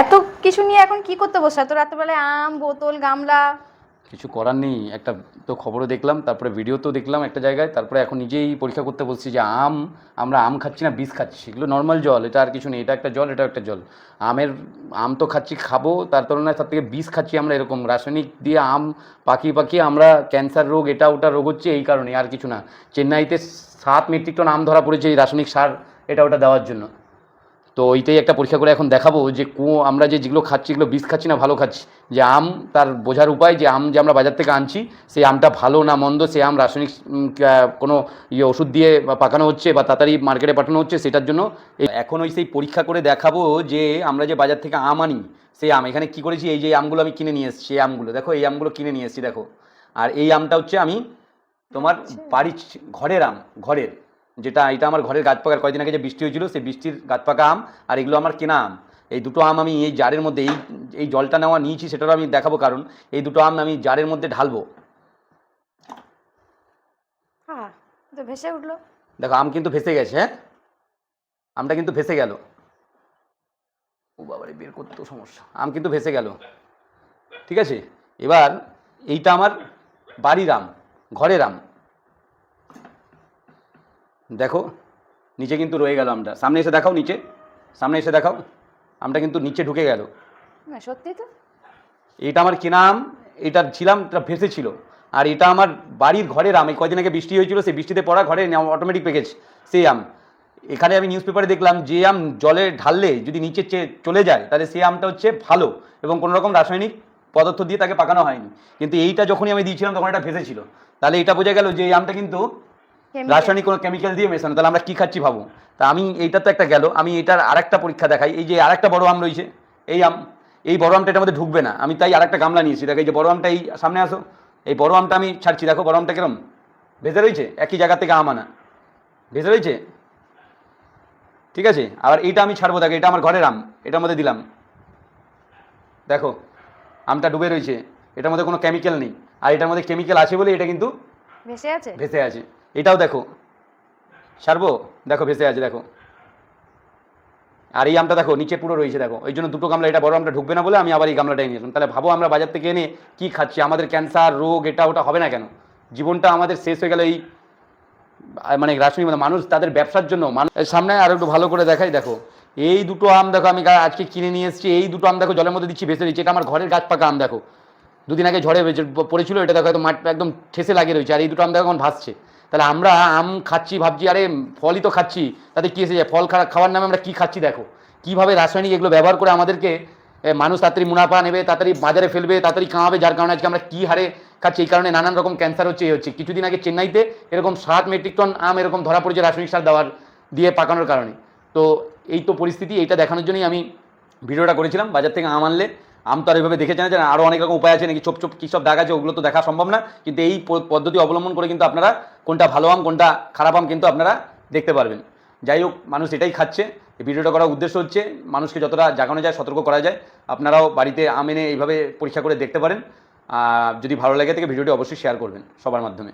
এত কিছু নিয়ে এখন কি করতে বসে? এত রাত্রেবেলায় আম, বোতল, গামলা? কিছু করার নেই। একটা তো খবরও দেখলাম, তারপরে ভিডিও তো দেখলাম একটা জায়গায়, তারপরে এখন নিজেই পরীক্ষা করতে বলছি যে আম, আমরা আম খাচ্ছি না, বিষ খাচ্ছি। এগুলো নর্মাল জল, এটা আর কিছু নেই, এটা একটা জল এটা একটা জল। আমের, আম তো খাচ্ছি, খাব, তার তুলনায় তার থেকে বিষ খাচ্ছি আমরা এরকম। রাসায়নিক দিয়ে আম পাকিয়ে পাকিয়ে আমরা ক্যান্সার রোগ, এটা ওটা রোগ হচ্ছে এই কারণে, আর কিছু না। চেন্নাইতে সাত মেট্রিক টন আম ধরা পড়েছে এই রাসায়নিক সার, এটা ওটা দেওয়ার জন্য। তো ওইটাই একটা পরীক্ষা করে এখন দেখাবো যে কো আমরা যে যেগুলো খাচ্ছি এগুলো বিষ খাচ্ছি না ভালো খাচ্ছি। যে আম তার বোঝার উপায় যে আম যে আমরা বাজার থেকে আনছি সেই আমটা ভালো না মন্দ সেই আম রাসায়নিক কোনো ইয়ে ওষুধ দিয়ে বা পাকানো হচ্ছে বা তাড়াতাড়ি মার্কেটে পাঠানো হচ্ছে সেটার জন্য এখন ওই সেই পরীক্ষা করে দেখাবো যে আমরা যে বাজার থেকে আম আনি সেই আম এখানে কী করেছি? এই যে আমগুলো আমি কিনে নিয়ে এসেছি এই আমগুলো। দেখো এই আমগুলো কিনে নিয়ে এসেছি দেখো। আর এই আমটা হচ্ছে আমি তোমার বাড়ির ঘরের আম ঘরের। যেটা এটা আমার ঘরের গাছ পাকার কয়েকদিন আগে যে বৃষ্টি হয়েছিল সেই বৃষ্টির গাছ পাকা আম আর এগুলো আমার কেনা আম। এই দুটো আম আমি এই জারের মধ্যে এই এই জলটা নেওয়া নিয়েছি সেটারও আমি দেখাবো কারণ এই দুটো আম আমি জারের মধ্যে ঢালবো। হ্যাঁ ভেসে উঠল। দেখো আম কিন্তু ভেসে গেছে হ্যাঁ? আমটা কিন্তু ভেসে গেল। ও বাবারে বের করতেও সমস্যা। আম কিন্তু ভেসে গেল। ঠিক আছে? এবার এইটা আমার বাড়ির আম ঘরের আম। দেখো নিচে কিন্তু রয়ে গেল আমটা। সামনে এসে দেখাও নিচে। সামনে এসে দেখাও আমটা কিন্তু নিচে ঢুকে গেল। না সত্যি তো? এটা আমার কেনা আম এটা ছিলাম এটা ভেসে ছিল। আর এটা আমার বাড়ির ঘরের আম। এই কয়দিন আগে বৃষ্টি হয়েছিল সেই বৃষ্টিতে পড়া ঘরে অটোমেটিক পেকেছে সেই আম। এখানে আমি নিউজ পেপারে দেখলাম যে আম জলে ঢাললে যদি নিচে চলে যায় তাহলে সেই আমটা হচ্ছে ভালো এবং কোনো রকম রাসায়নিক পদার্থ দিয়ে তাকে পাকানো হয়নি। কিন্তু এইটা যখনই আমি দিয়েছিলাম তখন এটা ভেসে ছিল। তাহলে এটা বোঝা গেল যে এই আমটা কিন্তু। রাসায়নিক কোনো কেমিক্যাল দিয়ে মেশানো, তাহলে আমরা কী খাচ্ছি ভাবো? তা আমি, এইটা তো একটা গেল, আমি এটার আরেকটা পরীক্ষা দেখাই, এই যে আরেকটা বড় আম রয়েছে, এই আম, এই বড় আমটা এটার মধ্যে ঢুকবে না, আমি তাই আরেকটা গামলা নিয়েছি, দেখো এই যে বড় আমটা এই সামনে আসো, এই বড় আমটা আমি ছাড়ছি, দেখো বড় আমটা কিরম, ভেজে রয়েছে, একই জায়গা থেকে আম আনা, ভেজে রয়েছে? ঠিক আছে, আবার এইটা আমি ছাড়বো, দেখো এটা আমার ঘরের আম, এটার মধ্যে দিলাম, দেখো, আমটা ডুবে রয়েছে, এটার মধ্যে কোনো কেমিক্যাল নেই, আর এটার মধ্যে কেমিক্যাল আছে বলে এটা কিন্তু ভেসে আছে? ভেসে আছে। এটাও দেখো। ছাড়বো দেখো, ভেসে আছে, দেখো। আর এই আমটা দেখো, নিচে পুরো রয়েছে, দেখো। ওই জন্য দুটো গামলা, এটা বড় আমটা ঢুকবে না বলে আমি আবার এই নিয়ে আসলাম তাহলে ভাবো আমরা বাজার থেকে এনে কি খাচ্ছি? আমাদের ক্যান্সার, রোগ, এটা, ওটা হবে না কেন? জীবনটা আমাদের শেষ হয়ে গেল এই মানে রাসায়নিক মানে মানুষ তাদের ব্যবসার জন্য। মানুষ সামনে আরও একটু ভালো করে দেখাই, দেখো। এই দুটো আম দেখো, আমি আজকে কিনে নিয়ে এসেছি। এই দুটো আম দেখো, জলের মধ্যে দিচ্ছি, ভেসে দিচ্ছি। এটা আমার ঘরের গাছ পাকা আম, দেখো। দুদিন আগে ঝড়ে পড়েছিল, এটা দেখো হয়তো মাঠ একদম ঠেসে লাগিয়ে রয়েছে, আর এই দুটো আম দেখো এখন ভাসছে। তাহলে আমরা আম খাচ্ছি, ভাবছি, আরে ফলই তো খাচ্ছি, তাতে কী এসে যায়? ফল খাওয়া, খাওয়ার নামে আমরা কী খাচ্ছি দেখো। কীভাবে রাসায়নিক এগুলো ব্যবহার করে আমাদেরকে মানুষ তাড়াতাড়ি মুনাফা নেবে, তাড়াতাড়ি বাজারে ফেলবে, তাড়াতাড়ি কামাবে, যার কারণে আজকে আমরা কী হারে খাচ্ছি, এই কারণে নানান রকম ক্যান্সার হচ্ছে, এই হচ্ছে। কিছুদিন আগে চেন্নাইতে এরকম সাত মেট্রিক টন আম এরকম ধরা পড়েছে রাসায়নিক সার দেওয়ার, দিয়ে পাকানোর কারণে। তো এই তো পরিস্থিতি, এইটা দেখানোর জন্যই আমি ভিডিওটা করেছিলাম, বাজার থেকে আম আনলে। আম তো আর এইভাবে দেখে জানা যায় আরও অনেক রকম উপায় আছে নাকি চোপ চোপ কী সব দাগ আছে, ওগুলো তো দেখা সম্ভব না। কিন্তু এই পদ্ধতি অবলম্বন করে কিন্তু আপনারা কোনটা ভালো আম, কোনটা খারাপ আম কিন্তু আপনারা দেখতে পারবেন। যাই হোক, মানুষ এটাই খাচ্ছে। এই ভিডিওটা করার উদ্দেশ্য হচ্ছে মানুষকে যতটা জাগানো যায়, সতর্ক করা যায়। আপনারাও বাড়িতে আম এনে এইভাবে পরীক্ষা করে দেখতে পারেন। যদি ভালো লাগে থেকে ভিডিওটি অবশ্যই শেয়ার করবেন সবার মাধ্যমে।